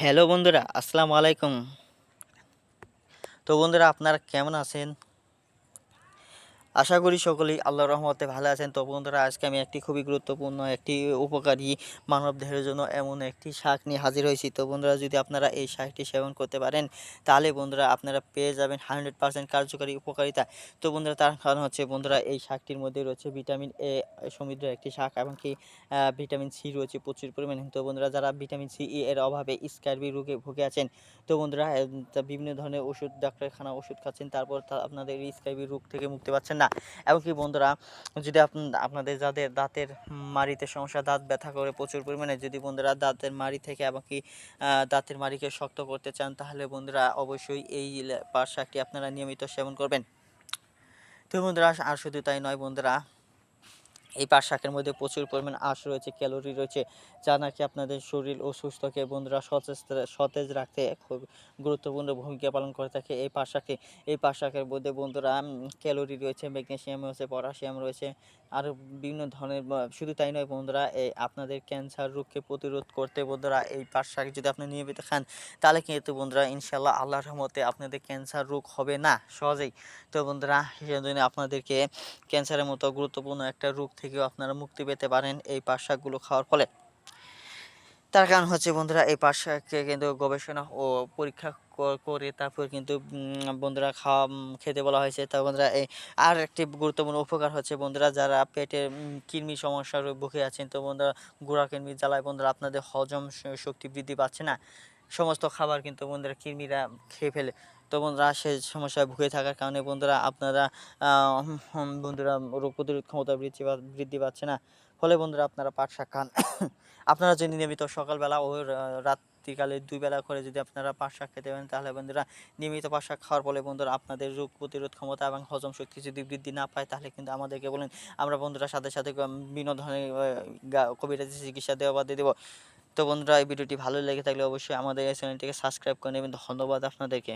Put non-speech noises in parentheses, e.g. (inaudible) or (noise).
Hello বন্ধুরা আসসালামু আলাইকুম। তো বন্ধুরা আপনারা কেমন আছেন? আশা করি সকলেই আল্লাহর রহমতে ভালো আছেন। তো বন্ধুরা, আজকে আমি একটি খুবই গুরুত্বপূর্ণ একটি উপকারী মানব দেহের জন্য এমন একটি শাক নিয়ে হাজির হয়েছি। তো বন্ধুরা, যদি আপনারা এই শাকটি সেবন করতে পারেন, তাহলে বন্ধুরা আপনারা পেয়ে যাবেন হান্ড্রেড পার্সেন্ট কার্যকারী উপকারিতা। তো বন্ধুরা, তার কারণ হচ্ছে বন্ধুরা, এই শাকটির মধ্যে রয়েছে ভিটামিন এ সমৃদ্ধ একটি শাক এবং কি ভিটামিন সি রয়েছে প্রচুর পরিমাণে। তো বন্ধুরা, যারা ভিটামিন সি ই এর অভাবে স্কার্বি রোগে ভুগে আছেন, তো বন্ধুরা বিভিন্ন ধরনের ওষুধ, ডাক্তারখানা ওষুধ খাচ্ছেন, তারপর আপনাদের স্কার্বি রোগ থেকে মুক্তি পাচ্ছেন না। এমনকি বন্ধুরা, যদি আপনাদের যাদের দাঁতের মাড়িতে সমস্যা, দাঁত ব্যথা করে প্রচুর পরিমাণে, যদি বন্ধুরা দাঁতের মাড়ি থেকে এবং কি দাঁতের মাড়িকে শক্ত করতে চান, তাহলে বন্ধুরা অবশ্যই এই পার শাকটি আপনারা নিয়মিত সেবন করবেন। তো বন্ধুরা, আর শুধু তাই নয় বন্ধুরা এই পাট শাকের মধ্যে প্রচুর পরিমাণ আঁশ রয়েছে, ক্যালোরি রয়েছে, যা নাকি আপনাদের শরীর ও সুস্থকে বন্ধুরা সতেজ সতেজ রাখতে খুব গুরুত্বপূর্ণ ভূমিকা পালন করে থাকে এই পাট শাকে। এই পাট শাকের মধ্যে বন্ধুরা ক্যালোরি রয়েছে ম্যাগনেসিয়াম রয়েছে, পটাশিয়াম রয়েছে আরও বিভিন্ন ধরনের শুধু তাই নয় বন্ধুরা এই আপনাদের ক্যান্সার রোগকে প্রতিরোধ করতে বন্ধুরা এই পাট শাক যদি আপনি নিয়মিত খান, তাহলে কিন্তু বন্ধুরা ইনশাল্লাহ আল্লাহর রহমতে আপনাদের ক্যান্সার রোগ হবে না, সহজেই। তো বন্ধুরা সেজন্য আপনাদেরকে ক্যান্সারের মতো গুরুত্বপূর্ণ একটা রোগ থেকেও আপনারা মুক্তি পেতে পারেন এই পাট শাকগুলো খাওয়ার ফলে। তার কারণ হচ্ছে বন্ধুরা, এই পাট শাককে কিন্তু গবেষণা ও পরীক্ষা করে তারপর কিন্তু বন্ধুরা খাওয়া খেতে বলা হয়েছে। তা বন্ধুরা, এই আর একটি গুরুত্বপূর্ণ উপকার হচ্ছে বন্ধুরা, যারা পেটের কৃমি সমস্যার ভুগে আছেন, তো বন্ধুরা, গুড়া কৃমি জ্বালায় বন্ধুরা আপনাদের হজম শক্তি বৃদ্ধি পাচ্ছে না। সমস্ত খাবার কিন্তু বন্ধুরা কৃমিরা খেয়ে ফেলে। তো বন্ধুরা, সে সমস্যায় ভুগে থাকার কারণে বন্ধুরা আপনারা বন্ধুরা রোগ প্রতিরোধ ক্ষমতা বৃদ্ধি বৃদ্ধি পাচ্ছে না। ফলে বন্ধুরা আপনারা পাট শাক খান। (coughs) আপনারা যদি নিয়মিত সকালবেলা ও রাত্রিকালে দুই বেলা করে যদি আপনারা পাট শাক খেতে পারেন, তাহলে বন্ধুরা নিয়মিত পাট শাক খাওয়ার ফলে বন্ধুরা আপনাদের রোগ প্রতিরোধ ক্ষমতা এবং হজম শক্তি যদি বৃদ্ধি না পায়, তাহলে কিন্তু আমাদেরকে বলেন, আমরা বন্ধুরা সাথে সাথে বিভিন্ন ধরনের কবিরাজি চিকিৎসা দেওয়া বাদে দেবো। তো বন্ধুরা, এই ভিডিওটি ভালো লেগে থাকলে অবশ্যই আমাদের এই চ্যানেলটিকে সাবস্ক্রাইব করে নেবেন। ধন্যবাদ আপনাদেরকে।